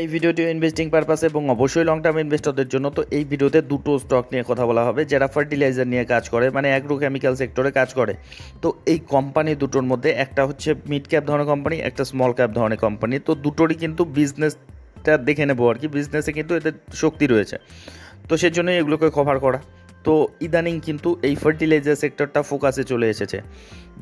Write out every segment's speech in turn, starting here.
এই ভিডিওটি investing purpose এবং অবশ্যই লং টার্ম ইনভেস্টরদের জন্য, তো এই ভিডিওতে দুটো স্টক নিয়ে কথা বলা হবে, যারা ফার্টিলাইজার নিয়ে কাজ করে মানে অ্যাগ্রো কেমিক্যাল সেক্টরে কাজ করে। তো এই কোম্পানি দুটোর মধ্যে একটা হচ্ছে মিড ক্যাপ ধরনের কোম্পানি একটা স্মল ক্যাপ ধরনের কোম্পানি তো দুটোরই কিন্তু বিজনেসটা দেখে নেব আর কি বিজনেসে কিন্তু এদের শক্তি রয়েছে। তো সেজন্যই এগুলোকে কভার করা। তো ইদানিং কিন্তু এই ফার্টিলাইজার সেক্টরটা ফোকাসে চলে এসেছে।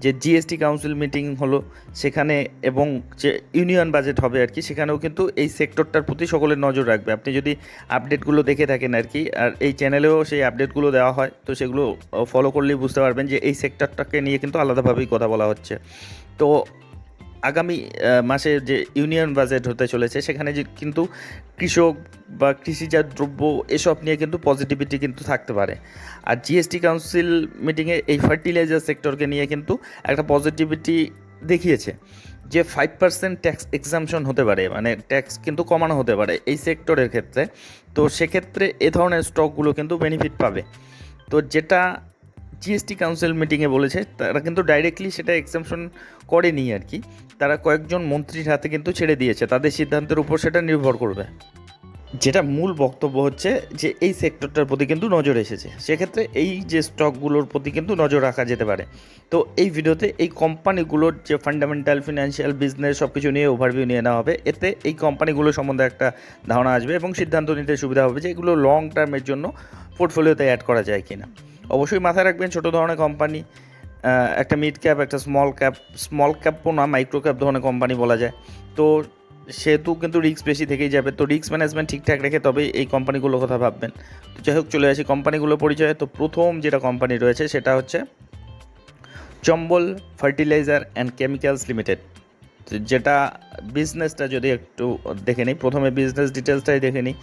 যে জিএসটি কাউন্সিল মিটিং হলো, সেখানে এবং যে ইউনিয়ন বাজেট হবে আর কি, সেখানেও কিন্তু এই সেক্টরটার প্রতি সকলের নজর রাখবে। আপনি যদি আপডেটগুলো দেখে থাকেন আর কি, আর এই চ্যানেলেও সেই আপডেটগুলো দেওয়া হয়, তো সেগুলো ফলো করলেই বুঝতে পারবেন যে এই সেক্টরটাকে নিয়ে কিন্তু আলাদাভাবেই কথা বলা হচ্ছে। তো আগামী মাসে যে ইউনিয়ন বাজেট হতে চলেছে, সেখানে যে কিন্তু কৃষক বা কৃষিজাত দ্রব্য এসব নিয়ে কিন্তু পজিটিভিটি কিন্তু থাকতে পারে। আর জিএসটি কাউন্সিল মিটিংয়ে এই ফার্টিলাইজার সেক্টরকে নিয়ে কিন্তু একটা পজিটিভিটি দেখিয়েছে, যে ফাইভ পার্সেন্ট ট্যাক্স এক্সামশন হতে পারে মানে ট্যাক্স কিন্তু কমানো হতে পারে এই সেক্টরের ক্ষেত্রে। তো সেক্ষেত্রে এ ধরনের স্টকগুলো কিন্তু বেনিফিট পাবে। তো যেটা জিএসটি কাউন্সিল মিটিংয়ে বলেছে, তারা কিন্তু ডাইরেক্টলি সেটা এক্সামশন করেনি আর কি। তারা কয়েকজন মন্ত্রীর হাতে কিন্তু ছেড়ে দিয়েছে, তাদের সিদ্ধান্তের উপর সেটা নির্ভর করবে। যেটা মূল বক্তব্য হচ্ছে যে এই সেক্টরটার প্রতি কিন্তু নজর এসেছে। সেক্ষেত্রে এই যে স্টকগুলোর প্রতি কিন্তু নজর রাখা যেতে পারে। তো এই ভিডিওতে এই কোম্পানিগুলোর যে ফান্ডামেন্টাল ফিনান্সিয়াল বিজনেস সব কিছু নিয়ে ওভারভিউ নিয়ে নেওয়া হবে। এতে এই কোম্পানিগুলো সম্বন্ধে একটা ধারণা আসবে এবং সিদ্ধান্ত নিতে সুবিধা হবে যে এগুলো লং টার্মের জন্য পোর্টফোলিওতে অ্যাড করা যায় কিনা। অবশ্যই মাথায় রাখবেন, ছোটো ধরনের কোম্পানি একটা মিড ক্যাপ একটা স্মল ক্যাপ স্মল ক্যাপও না মাইক্রো ক্যাপ ধরনের কোম্পানি বলা যায়। তো সেহেতু কিন্তু রিস্ক বেশি থেকেই যাবে। তো রিস্ক ম্যানেজমেন্ট ঠিকঠাক রেখে তবে এই কোম্পানিগুলোর কথা ভাববেন। তো যাই হোক, চলে আসি কোম্পানিগুলোর পরিচয়ে। তো প্রথম যেটা কোম্পানি রয়েছে সেটা হচ্ছে Chambal fertiliser and chemicals limited যেটা বিজনেসটা যদি একটু দেখে নিই, প্রথমে বিজনেস ডিটেলসটাই দেখে নিই।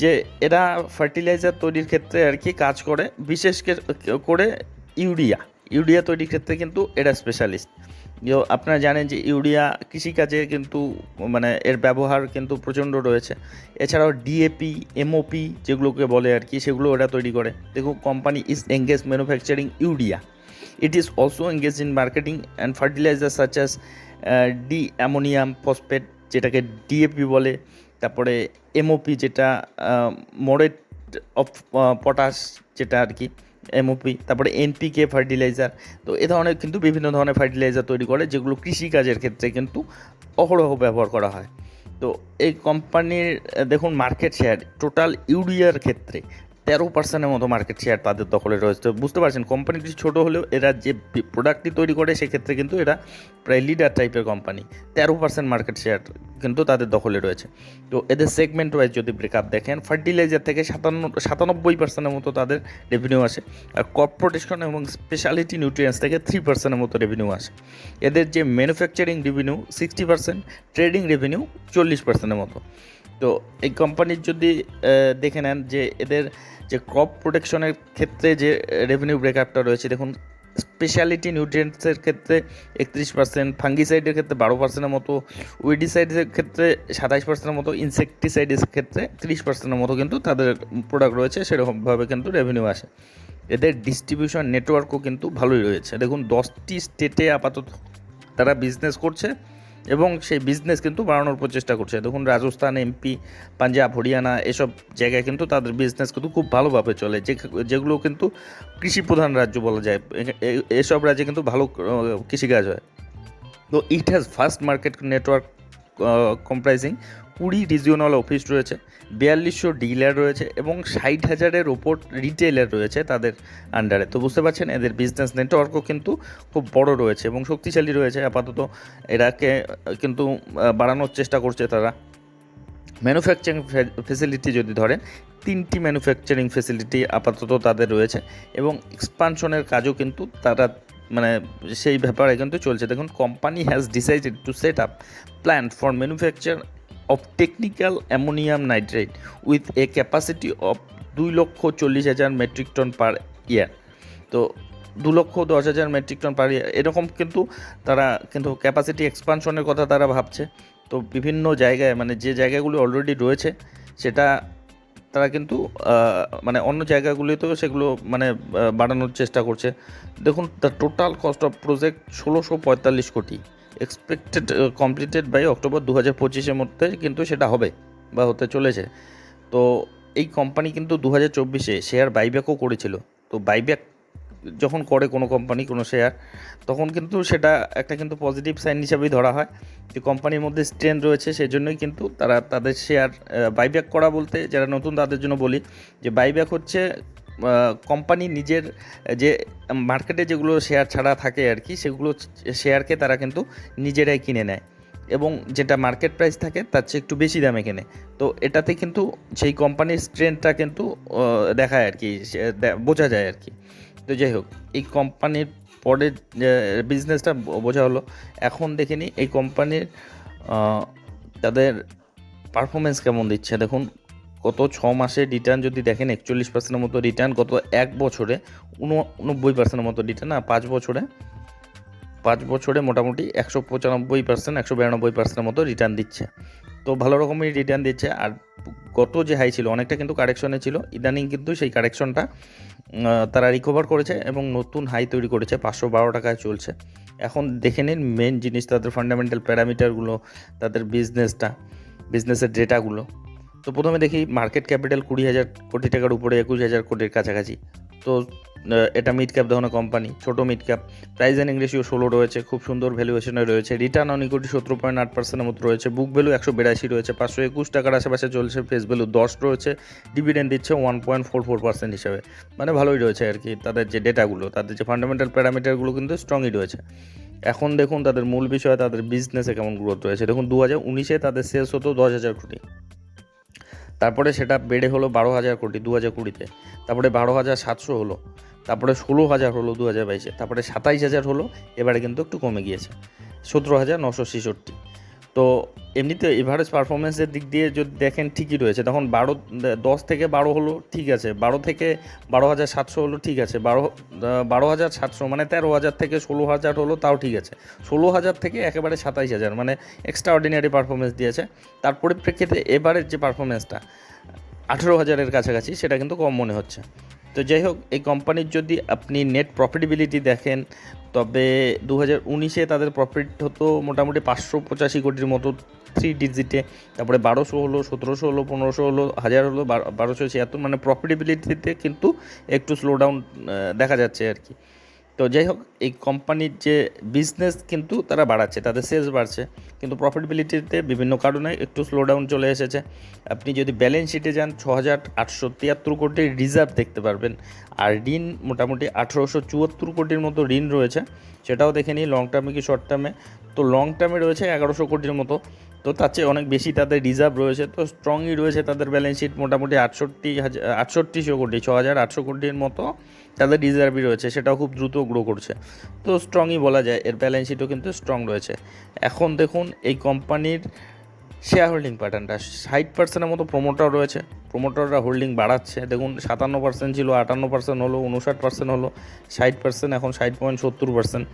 যে এরা ফার্টিলাইজার তৈরির ক্ষেত্রে আর কি কাজ করে, বিশেষ করে ইউরিয়া। ইউরিয়া তৈরির ক্ষেত্রে কিন্তু এরা স্পেশালিস্ট আপনারা জানেন যে ইউরিয়া কৃষিকাজে কিন্তু মানে এর ব্যবহার কিন্তু প্রচণ্ড রয়েছে। এছাড়াও ডিএপি এমওপি যেগুলোকে বলে আর কি, সেগুলো ওরা তৈরি করে। দেখুন company is engage manufacturing urea it is also engage in marketing and fertiliser such as di ammonium phosphate যেটাকে ডিএপি বলে। তারপরে এমওপি যেটা মোরেট অফ পটাশ যেটা আর কি এমওপি তারপরে এনপিকে ফার্টিলাইজার তো এ ধরনের কিন্তু বিভিন্ন ধরনের ফার্টিলাইজার তৈরি করে, যেগুলো কৃষিকাজের ক্ষেত্রে কিন্তু অহরহ ব্যবহার করা হয়। তো এই কোম্পানির দেখুন মার্কেট শেয়ার টোটাল ইউরিয়ার ক্ষেত্রে তেরো পার্সেন্টের মতো মার্কেট শেয়ার তাদের দখলে রয়েছে। বুঝতে পারছেন কোম্পানি কিছু ছোটো হলেও এরা যে প্রোডাক্টটি তৈরি করে, সেক্ষেত্রে কিন্তু এরা প্রায় লিডার টাইপের কোম্পানি তেরো পার্সেন্ট মার্কেট শেয়ার কিন্তু তাদের দখলে রয়েছে। তো এদের সেগমেন্ট ওয়াইজ যদি ব্রেকআপ দেখেন ফার্টিলাইজার থেকে সাতান্ন, সাতানব্বই পার্সেন্টের মতো তাদের রেভিনিউ আসে, আর ক্রপ প্রোটেকশন এবং স্পেশালিটি নিউট্রিয়েন্টস থেকে থ্রি পার্সেন্টের মতো রেভিনিউ আসে। এদের যে manufacturing revenue sixty percent trading revenue চল্লিশ পার্সেন্টের মতো। তো এই কোম্পানির যদি দেখে নেন যে এদের যে ক্রপ প্রোটেকশনের ক্ষেত্রে যে রেভিনিউ ব্রেকআপটা রয়েছে, দেখুন স্পেশালিটি নিউট্রিয়েন্টসের ক্ষেত্রে একত্রিশ পার্সেন্ট ফাঙ্গিসাইডের ক্ষেত্রে বারো পার্সেন্টের মতো উইডিসাইডের ক্ষেত্রে সাতাইশ পার্সেন্টের মতো ইনসেকটিসাইডের ক্ষেত্রে ত্রিশ পার্সেন্টের মতো কিন্তু তাদের প্রোডাক্ট রয়েছে, সেরকমভাবে কিন্তু রেভিনিউ আসে। এদের ডিস্ট্রিবিউশন নেটওয়ার্কও কিন্তু ভালোই রয়েছে। দেখুন, দশটি স্টেটে আপাতত তারা বিজনেস করছে। এবং সেই বিজনেস কিন্তু বাড়ানোর প্রচেষ্টা করছে। দেখুন, রাজস্থান এমপি পাঞ্জাব, হরিয়ানা এসব জায়গায় কিন্তু তাদের বিজনেস কিন্তু খুব ভালোভাবে চলে। যে যেগুলো কিন্তু কৃষি প্রধান রাজ্য বলা যায়। এসব রাজ্যে কিন্তু ভালো কৃষিকাজ হয়। তো it has first market network comprising কুড়ি রিজিওনাল অফিস রয়েছে, বিয়াল্লিশশো ডিলার রয়েছে এবং ষাট হাজারের ওপর রিটেলার রয়েছে তাদের আন্ডারে তো বুঝতে পারছেন, এদের বিজনেস নেটওয়ার্কও কিন্তু খুব বড় রয়েছে এবং শক্তিশালী রয়েছে। আপাতত এরাকে কিন্তু বাড়ানোর চেষ্টা করছে তারা। ম্যানুফ্যাকচারিং ফেসিলিটি যদি ধরেন, তিনটি ম্যানুফ্যাকচারিং ফেসিলিটি আপাতত তাদের রয়েছে এবং এক্সপানশনের কাজও কিন্তু তারা মানে সেই ব্যাপারে কিন্তু চলছে। দেখুন company has decided to set up plan for manufacture of technical ammonium nitrate with a capacity of দুই লক্ষ চল্লিশ হাজার মেট্রিক টন পার ইয়ার তো দু লক্ষ দশ হাজার মেট্রিক টন পার ইয়ার এরকম কিন্তু তারা কিন্তু ক্যাপাসিটি এক্সপানশনের কথা তারা ভাবছে। তো বিভিন্ন জায়গায় মানে যে জায়গাগুলি অলরেডি রয়েছে, সেটা তারা কিন্তু মানে অন্য জায়গাগুলিতেও সেগুলো মানে বাড়ানোর চেষ্টা করছে। দেখুন the total cost of project ষোলোশো পঁয়তাল্লিশ কোটি। এক্সপেক্টেড কমপ্লিটেড বাই অক্টোবর দু হাজার পঁচিশের মধ্যে কিন্তু সেটা হবে বা হতে চলেছে। তো এই কোম্পানি কিন্তু দু হাজার চব্বিশে শেয়ার বাইব্যাকও করেছিল। তো বাইব্যাক যখন করে কোনো কোম্পানি কোনো শেয়ার তখন কিন্তু সেটা একটা কিন্তু পজিটিভ সাইন হিসাবেই ধরা হয়। যে কোম্পানির মধ্যে স্ট্রেন রয়েছে সেই জন্যই কিন্তু তারা তাদের শেয়ার বাইব্যাক করা বলতে, যারা নতুন তাদের জন্য বলি, যে বাইব্যাক হচ্ছে কোম্পানি নিজের যে মার্কেটে যেগুলো শেয়ার ছাড়া থাকে আর কি, সেগুলো শেয়ারকে তারা কিন্তু নিজেরাই কিনে নেয়। এবং যেটা মার্কেট প্রাইস থাকে, তার চেয়ে একটু বেশি দামে কেনে। তো এটাতে কিন্তু সেই কোম্পানির স্ট্রেংথটা কিন্তু দেখায় আর কি বোঝা যায় আর কি। তো যাই হোক, এই কোম্পানির পরের বিজনেসটা বোঝা হলো। এখন দেখে নিই এই কোম্পানির তাদের পারফরমেন্স কেমন দিচ্ছে? দেখুন গত ছ মাসে রিটার্ন যদি দেখেন, একচল্লিশ পার্সেন্টের মতো রিটার্ন গত এক বছরে উননব্বই পার্সেন্টের মতো রিটার্ন আর পাঁচ বছরে। পাঁচ বছরে মোটামুটি একশো পঁচানব্বই পার্সেন্ট একশো বিরানব্বই পার্সেন্টের মতো রিটার্ন দিচ্ছে। তো ভালো রকমই রিটার্ন দিচ্ছে। আর গত যে হাই ছিল, অনেকটা কিন্তু কারেকশনে ছিল। ইদানিং কিন্তু সেই কারেকশনটা তারা রিকভার করেছে এবং নতুন হাই তৈরি করেছে, পাঁচশো বারো টাকায় চলছে। এখন দেখে নিন মেন জিনিস, তাদের ফান্ডামেন্টাল প্যারামিটারগুলো তাদের বিজনেসটা বিজনেসের ডেটাগুলো তো প্রথমে দেখি মার্কেট ক্যাপিটাল কুড়ি হাজার কোটি টাকার উপরে একুশ হাজার কোটির কাছাকাছি। তো এটা মিড ক্যাপ ধরনের কোম্পানি ছোটো mid cap price and ratio ষোলো রয়েছে, খুব সুন্দর ভ্যালুয়েশনে রয়েছে। রিটার্ন অন ইকুইটি সতেরো পয়েন্ট আট পার্সেন্টের মতো রয়েছে। বুক ভ্যালু একশো বিরাশি রয়েছে, পাঁচশো একুশ টাকার আশেপাশে চলছে ফেস ভ্যালু দশ রয়েছে। ডিভিডেন্ড দিচ্ছে one point four four percent হিসাবে। মানে ভালোই রয়েছে আর কি, তাদের যে ডেটাগুলো তাদের যে ফান্ডামেন্টাল প্যারামিটারগুলো কিন্তু স্ট্রংই রয়েছে। এখন দেখুন তাদের মূল বিষয়, তাদের বিজনেসে কেমন গ্রোথ রয়েছে। দেখুন দু হাজার উনিশে তাদের সেলস হতো দশ হাজার কোটি। তারপরে সেটা বেড়ে হলো বারো হাজার কোটি, দু হাজার কুড়িতে। তারপরে বারো হাজার সাতশো হলো। তারপরে ষোলো হাজার হলো দু হাজার বাইশে। তারপরে সাতাইশ হাজার হলো, এবারে কিন্তু একটু কমে গিয়েছে। সতেরো হাজার নশো ছেষট্টি। তো এমনিতে এভারেজ পারফরমেন্সের দিক দিয়ে যদি দেখেন ঠিকই রয়েছে। তখন বারো, দশ থেকে বারো হলো ঠিক আছে, বারো থেকে বারো হাজার সাতশো হলো ঠিক আছে, বারো বারো হাজার সাতশো মানে তেরো হাজার থেকে ষোলো হাজার হলো তাও ঠিক আছে। ষোলো হাজার থেকে একেবারে সাতাইশ হাজার মানে এক্সট্রা অর্ডিনারি পারফরমেন্স দিয়েছে। তার পরিপ্রেক্ষিতে এবারের যে পারফরমেন্সটা আঠেরো হাজারের কাছাকাছি, সেটা কিন্তু কম মনে হচ্ছে। তো যাই হোক, এই কোম্পানির যদি আপনি নেট প্রফিটেবিলিটি দেখেন, তবে দু হাজার উনিশে তাদের প্রফিট হতো মোটামুটি পাঁচশো পঁচাশি কোটির মতো থ্রি ডিজিটে তারপরে বারোশো হলো, সতেরোশো হলো, পনেরোশো হলো, হাজার হলো, বারো- বারোশো ছিয়াত্তর মানে প্রফিটেবিলিটিতে কিন্তু একটু স্লো ডাউন দেখা যাচ্ছে আর কি। তো যাই হোক এই কোম্পানির যে বিজনেস কিন্তু তারা বাড়াচ্ছে, তাদের সেলস বাড়ছে। কিন্তু প্রফিটেবিলিটিতে বিভিন্ন কারণে একটু স্লো ডাউন চলে এসেছে। আপনি যদি ব্যালেন্স শিটে যান ছ হাজার আটশো তিয়াত্তর কোটির রিজার্ভ দেখতে পারবেন। আর ঋণ, মোটামুটি আঠেরোশো চুয়াত্তর কোটির মতো ঋণ রয়েছে। সেটাও দেখে নিই লং টার্মে কি শর্ট টার্মে তো লং টার্মে রয়েছে এগারোশো কোটির মতো। তো তার চেয়ে অনেক বেশি তাদের রিজার্ভ রয়েছে। তো স্ট্রংই রয়েছে তাদের ব্যালেন্স শিট মোটামুটি আটষট্টি হাজার আটষট্টিশো কোটি ছ হাজার আটশো কোটির মতো। তাদের রিজার্ভই রয়েছে, সেটাও খুব দ্রুত গ্রো করছে। তো স্ট্রংই বলা যায়, এর ব্যালেন্স শিটও কিন্তু স্ট্রং রয়েছে। এখন দেখুন, এই কোম্পানির শেয়ার হোল্ডিং প্যাটার্নটা ষাট পার্সেন্টের মতো প্রোমোটার রয়েছে। প্রোমোটাররা হোল্ডিং বাড়াচ্ছে। দেখুন, সাতান্ন পার্সেন্ট ছিল, আটান্ন পার্সেন্ট হলো উনষাট পার্সেন্ট হলো, ষাট পার্সেন্ট এখন ষাট পয়েন্ট সত্তর পার্সেন্ট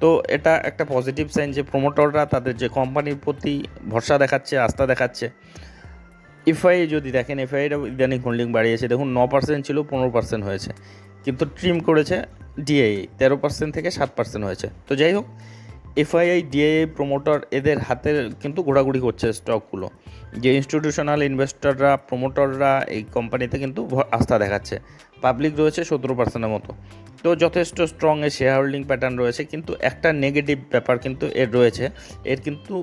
তো এটা একটা পজিটিভ সাইন যে প্রোমোটাররা তাদের যে কোম্পানির প্রতি ভরসা দেখাচ্ছে, আস্থা দেখাচ্ছে। এফআই যদি দেখেন এফআইটা ইদানিং হোল্ডিং বাড়িয়েছে। দেখুন, ন পার্সেন্ট ছিল, পনেরো পার্সেন্ট হয়েছে। কিন্তু ট্রিম করেছে ডিআই তেরো পার্সেন্ট থেকে সাত পার্সেন্ট হয়েছে। তো যাই হোক এফআইআই ডিআই প্রোমোটার এদের হাতের কিন্তু ঘোরাঘুরি করছে স্টকগুলো যে ইনস্টিটিউশনাল ইনভেস্টররা প্রোমোটাররা এই কোম্পানিতে কিন্তু আস্থা দেখাচ্ছে। পাবলিক রয়েছে সতেরো পার্সেন্টের মতো। তো যথেষ্ট স্ট্রং এর শেয়ার হোল্ডিং প্যাটার্ন রয়েছে, কিন্তু একটা নেগেটিভ ব্যাপার কিন্তু এর রয়েছে। এর কিন্তু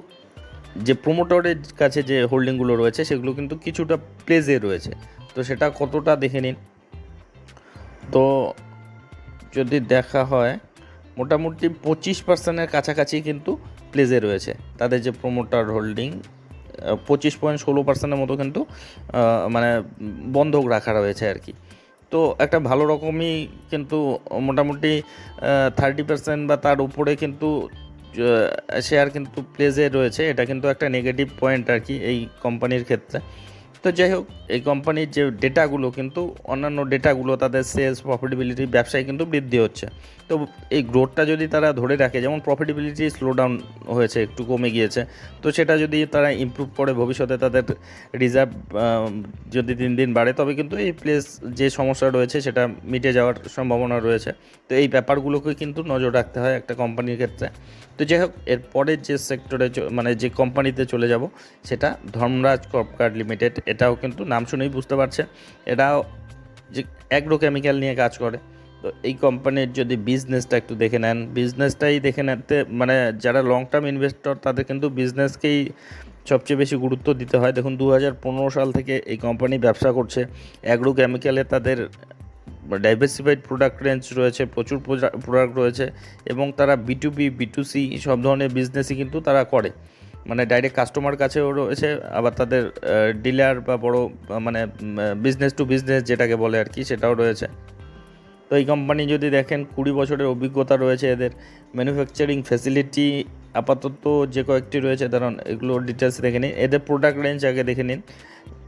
যে প্রোমোটরের কাছে যে হোল্ডিংগুলো রয়েছে, সেগুলো কিন্তু কিছুটা প্লেজে রয়েছে। তো সেটা কতটা দেখে নিন। তো যদি দেখা হয়, মোটামুটি পঁচিশ পার্সেন্টের কাছাকাছি কিন্তু প্লেজে রয়েছে। তাদের যে প্রোমোটার হোল্ডিং পঁচিশ পয়েন্ট ষোলো পার্সেন্টের মতো কিন্তু মানে বন্ধক রাখা রয়েছে আর কি। তো একটা ভালো রকমই কিন্তু মোটামুটি থার্টি পার্সেন্ট বা তার উপরে কিন্তু শেয়ার কিন্তু প্লেজে রয়েছে। এটা কিন্তু একটা নেগেটিভ পয়েন্ট আর কি এই কোম্পানির ক্ষেত্রে। তো যাই হোক, এই কোম্পানির যে ডেটাগুলো কিন্তু অন্যান্য ডেটাগুলো তাদের সেলস প্রফিটেবিলিটি ব্যবসায় কিন্তু বৃদ্ধি হচ্ছে। তো এই গ্রোথটা যদি তারা ধরে রাখে, যেমন প্রফিটেবিলিটি স্লো ডাউন হয়েছে, একটু কমে গিয়েছে, তো সেটা যদি তারা ইমপ্রুভ করে ভবিষ্যতে তাদের রিজার্ভ যদি দিন দিন বাড়ে, তবে কিন্তু এই প্লেস যে সমস্যা রয়েছে, সেটা মিটে যাওয়ার সম্ভাবনা রয়েছে। তো এই ব্যাপারগুলোকে কিন্তু নজর রাখতে হয় একটা কোম্পানির ক্ষেত্রে। তো যাই হোক, এর পরের যে সেক্টরে মানে যে কোম্পানিতে চলে যাব, সেটা ধর্মরাজ কর্পকার্ড লিমিটেড এটাও কিন্তু নাম শুনেই বুঝতে পারছে। এটাও যে অ্যাগ্রোকেমিক্যাল নিয়ে কাজ করে। তো এই কোম্পানির যদি বিজনেসটা একটু দেখে নেন বিজনেসটাই দেখে নিতে মানে যারা লং টার্ম ইনভেস্টর তাদের কিন্তু বিজনেসকেই সবচেয়ে বেশি গুরুত্ব দিতে হয়। দেখুন দু হাজার পনেরো সাল থেকে এই কোম্পানি ব্যবসা করছে। অ্যাগ্রো কেমিক্যালে তাদের ডাইভার্সিফাইড প্রোডাক্ট রেঞ্জ রয়েছে, প্রচুর প্রোডাক্ট রয়েছে এবং তারা B to B B to C সব ধরনের বিজনেসই কিন্তু তারা করে। মানে ডাইরেক্ট কাস্টমার কাছেও রয়েছে, আবার তাদের ডিলার বা বড় মানে বিজনেস টু বিজনেস যেটাকে বলে আর কি, সেটাও রয়েছে। তো এই কোম্পানি যদি দেখেন, কুড়ি বছরের অভিজ্ঞতা রয়েছে এদের। ম্যানুফ্যাকচারিং ফ্যাসিলিটি আপাতত যে কয়েকটি রয়েছে, ধরুন, এগুলোর ডিটেলস দেখে নিন। এদের প্রোডাক্ট রেঞ্জ আগে দেখে নিন।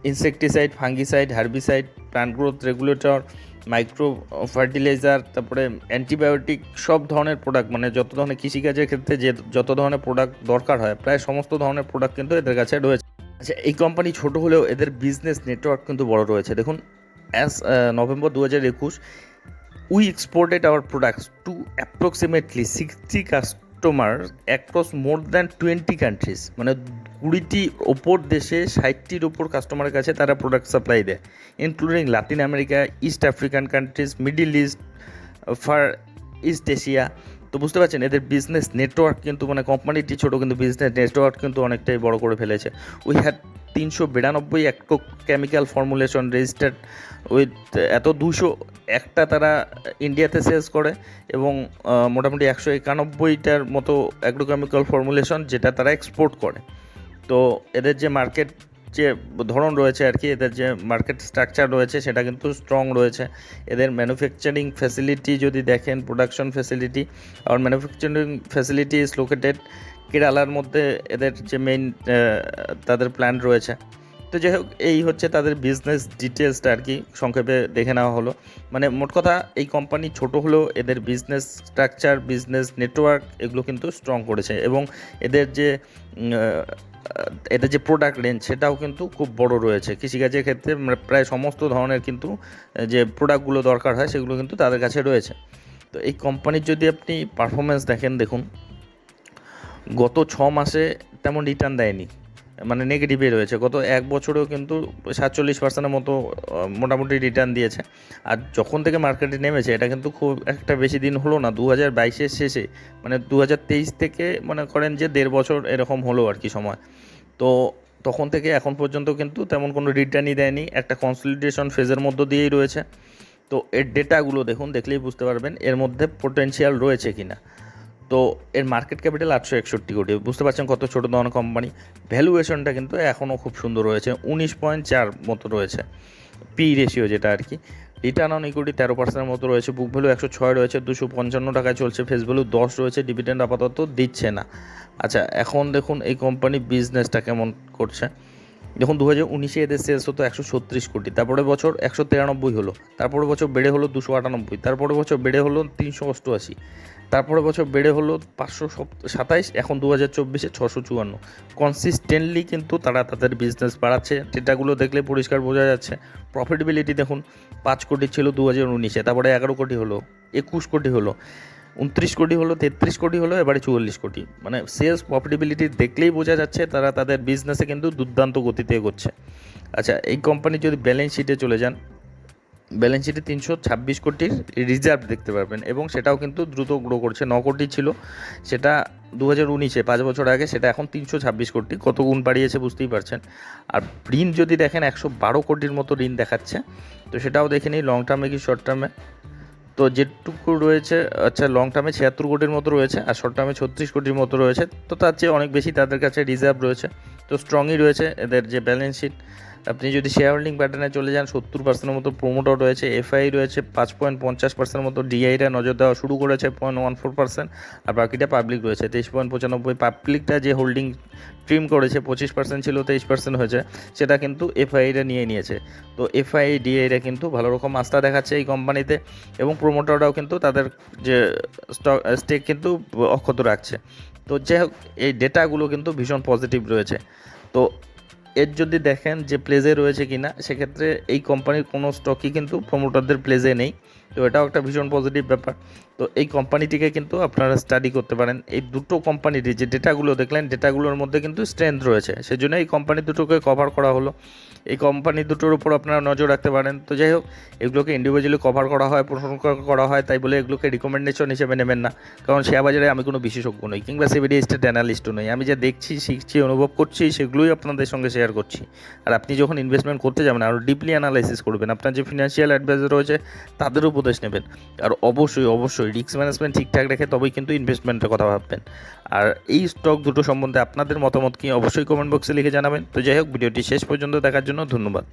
Insecticide fungicide herbicide plant growth regulator micro fertiliser, তারপরে অ্যান্টিবায়োটিক, সব ধরনের প্রোডাক্ট মানে যত ধরনের কৃষিকাজের ক্ষেত্রে যে যত ধরনের প্রোডাক্ট দরকার হয়, প্রায় সমস্ত ধরনের প্রোডাক্ট কিন্তু এদের কাছে রয়েছে। আচ্ছা এই কোম্পানি ছোট হলেও এদের বিজনেস নেটওয়ার্ক কিন্তু বড় রয়েছে। দেখুন অ্যাজ নভেম্বর দু হাজার একুশ we exported our products to approximately sixty customer across more than twenty countries মানে কুড়িটি ওপর দেশে ষাটটির ওপর কাস্টমারের কাছে তারা প্রোডাক্ট সাপ্লাই দেয় including Latin America East African countries Middle East Far East Asia তো বুঝতে পারছেন, এদের বিজনেস নেটওয়ার্ক কিন্তু মানে কোম্পানিটি ছোটো কিন্তু বিজনেস নেটওয়ার্ক কিন্তু অনেকটাই বড় করে ফেলেছে। উই হ্যাড তিনশো বিরানব্বই agro chemical formulation registered with এত দুশো একটা তারা ইন্ডিয়াতে সেলস করে এবং মোটামুটি একশো একানব্বইটার মতো অ্যাগ্রোকেমিক্যাল ফর্মুলেশন যেটা তারা এক্সপোর্ট করে। তো এদের যে মার্কেট যে ধরন রয়েছে আর কি, এদের যে মার্কেট স্ট্রাকচার রয়েছে সেটা কিন্তু স্ট্রং রয়েছে। এদের ম্যানুফ্যাকচারিং ফ্যাসিলিটি যদি দেখেন প্রোডাকশন ফ্যাসিলিটি আর ম্যানুফ্যাকচারিং ফ্যাসিলিটি ইজ লোকেটেড কেরালার মধ্যে এদের যে মেইন তাদের প্ল্যান রয়েছে। তো যাই হোক, এই হচ্ছে তাদের বিজনেস ডিটেলসটা আর কি সংক্ষেপে দেখে নেওয়া হলো। মানে মোট কথা, এই কোম্পানি ছোট হলেও এদের বিজনেস স্ট্রাকচার বিজনেস নেটওয়ার্ক এগুলো কিন্তু স্ট্রং করেছে এবং এদের যে এদের যে প্রোডাক্ট রেঞ্জ সেটাও কিন্তু খুব বড় রয়েছে। কৃষিকাজের ক্ষেত্রে মানে প্রায় সমস্ত ধরনের কিন্তু, যে প্রোডাক্টগুলো দরকার হয় সেগুলো কিন্তু তাদের কাছে রয়েছে। তো এই কোম্পানির যদি আপনি পারফরমেন্স দেখেন, দেখুন গত ছ মাসে তেমন রিটার্ন দেয়নি। মানে নেগেটিভে রয়েছে। গত এক বছরেও কিন্তু সাতচল্লিশ পার্সেন্টের মতো মোটামুটি রিটার্ন দিয়েছে। আর যখন থেকে মার্কেটে নেমেছে, এটা কিন্তু খুব একটা বেশি দিন হলো না। দু হাজার বাইশের শেষে মানে দু হাজার তেইশ থেকে মনে করেন যে দেড় বছর এরকম হলো আর কি সময়। তো তখন থেকে এখন পর্যন্ত কিন্তু তেমন কোনো রিটার্নই দেয়নি। একটা কনসলিডেশন ফেজের মধ্য দিয়েই রয়েছে। তো এর ডেটাগুলো দেখুন, দেখলেই বুঝতে পারবেন এর মধ্যে পোটেন্সিয়াল রয়েছে কি না তো এর মার্কেট ক্যাপিটাল আটশো একষট্টি কোটি। বুঝতে পারছেন কত ছোটো ধরনের কোম্পানি ভ্যালুয়েশনটা কিন্তু এখনও খুব সুন্দর রয়েছে, উনিশ পয়েন্ট চার মতো রয়েছে। পি রেশিও যেটা আর কি। রিটার্ন অন ইকুইটি তেরো পার্সেন্টের মতো রয়েছে বুক ভ্যালু একশো ছয় রয়েছে, দুশো পঞ্চান্ন টাকায় চলছে ফেস ভ্যালু দশ রয়েছে ডিভিডেন্ড আপাতত দিচ্ছে না। আচ্ছা এখন দেখুন এই কোম্পানি বিজনেসটা কেমন করছে। যখন দু হাজার উনিশে এদের সেলস হতো একশো ছত্রিশ কোটি তারপরে বছর একশো তিরানব্বই হলো তারপরে বছর বেড়ে হলো দুশো আটানব্বই তারপরে বছর বেড়ে হলো তিনশো অষ্টআশি। তারপরে বছর বেড়ে হলো পাঁচশো সাতাইশ, এখন দু হাজার চব্বিশে ছশো চুয়ান্ন। কনসিস্টেন্টলি কিন্তু তারা তাদের বিজনেস বাড়াচ্ছে। ডেটাগুলো দেখলে পরিষ্কার বোঝা যাচ্ছে। প্রফিটেবিলিটি দেখুন, পাঁচ কোটি ছিল দু হাজার উনিশে, তারপরে এগারো কোটি হলো, একুশ কোটি হলো, উনত্রিশ কোটি হলো, তেত্রিশ কোটি হলো, এবারে চুয়াল্লিশ কোটি। মানে সেলস প্রফিটেবিলিটি দেখলেই বোঝা যাচ্ছে, তারা তাদের বিজনেসে কিন্তু দুর্দান্ত গতিতে এগোচ্ছে। আচ্ছা এই কোম্পানি যদি ব্যালেন্স শিটে চলে যান ব্যালেন্স শিটে তিনশো ছাব্বিশ কোটির রিজার্ভ দেখতে পারবেন এবং সেটাও কিন্তু দ্রুত গ্রো করছে, ন কোটি ছিল। সেটা দু হাজার উনিশে, পাঁচ বছর আগে সেটা এখন তিনশো ছাব্বিশ কোটি। কত গুণ বাড়িয়েছে বুঝতেই পারছেন। আর ঋণ যদি দেখেন, একশো বারো কোটির মতো ঋণ দেখাচ্ছে। তো সেটাও দেখে নিই লং টার্মে কি শর্ট টার্মে তো যেটুকু রয়েছে আচ্ছা লং টার্মে ছিয়াত্তর কোটির মতো রয়েছে, আর শর্ট টার্মে ছত্রিশ কোটির মতো রয়েছে। তো তার চেয়ে অনেক বেশি তাদের কাছে রিজার্ভ রয়েছে। তো স্ট্রংই রয়েছে এদের যে ব্যালেন্স শিট আপনি যদি শেয়ার হোল্ডিং প্যাটার্নে চলে যান, সত্তর পার্সেন্টের মতো প্রোমোটার রয়েছে এফআই রয়েছে, পাঁচ পয়েন্ট পঞ্চাশ পার্সেন্টের মতো ডিআইরা নজর দেওয়া শুরু করেছে, পয়েন্ট ওয়ান ফোর পার্সেন্ট আর বাকিটা পাবলিক রয়েছে, তেইশ পয়েন্ট পঁচানব্বই পাবলিকটা যে হোল্ডিং ট্রিম করেছে, পঁচিশ পার্সেন্ট ছিল, তেইশ পার্সেন্ট হয়েছে, সেটা কিন্তু এফআইরা নিয়ে নিয়েছে। তো এফআই ডিআইরা কিন্তু ভালো রকম আস্থা দেখাচ্ছে এই কোম্পানিতে এবং প্রোমোটাররাও কিন্তু তাদের যে স্টক স্টেক কিন্তু অক্ষত রাখছে। তো যাই হোক, এই ডেটাগুলো কিন্তু ভীষণ পজিটিভ রয়েছে। তো এর যদি দেখেন যে প্লেজে রয়েছে কিনা, সেক্ষেত্রে এই কোম্পানির কোনো স্টকই কিন্তু প্রমোটারদের প্লেজে নেই। তো এটাও একটা ভীষণ পজিটিভ ব্যাপার। তো এই কোম্পানিটিকে কিন্তু আপনারা স্টাডি করতে পারেন। এই দুটো কোম্পানির যে ডেটাগুলো দেখলেন ডেটাগুলোর মধ্যে কিন্তু স্ট্রেংথ রয়েছে। সেই জন্য এই কোম্পানি দুটোকে কভার করা হলো। এই কোম্পানি দুটোর উপর আপনারা নজর রাখতে পারেন। তো যাই হোক, এগুলোকে ইন্ডিভিজুয়ালি কভার করা হয় প্রশংসা করা হয়, তাই বলে এগুলোকে রিকমেন্ডেশন হিসেবে নেবেন না। কারণ শেয়ার বাজারে আমি কোনো বিশেষজ্ঞ নই, কিংবা সিবিডি স্টেট অ্যানালিস্টও নই। আমি যা দেখছি, শিখছি, অনুভব করছি, সেগুলোই আপনাদের সঙ্গে শেয়ার করছি। আর আপনি যখন ইনভেস্টমেন্ট করতে যাবেন আরও ডিপলি অ্যানালাইসিস করবেন, আপনার যে ফিনান্সিয়াল অ্যাডভাইজার রয়েছে, তাদের উপদেশ নেবেন। আর অবশ্যই অবশ্যই রিস্ক ম্যানেজমেন্ট ঠিকঠাক রেখে তবেই কিন্তু ইনভেস্টমেন্টের কথা ভাববেন। আর এই স্টক দুটো সম্বন্ধে আপনাদের মতামত কি, অবশ্যই কমেন্ট বক্সে লিখে জানাবেন। তো যাই হোক, ভিডিওটি শেষ পর্যন্ত দেখার জন্য ধন্যবাদ।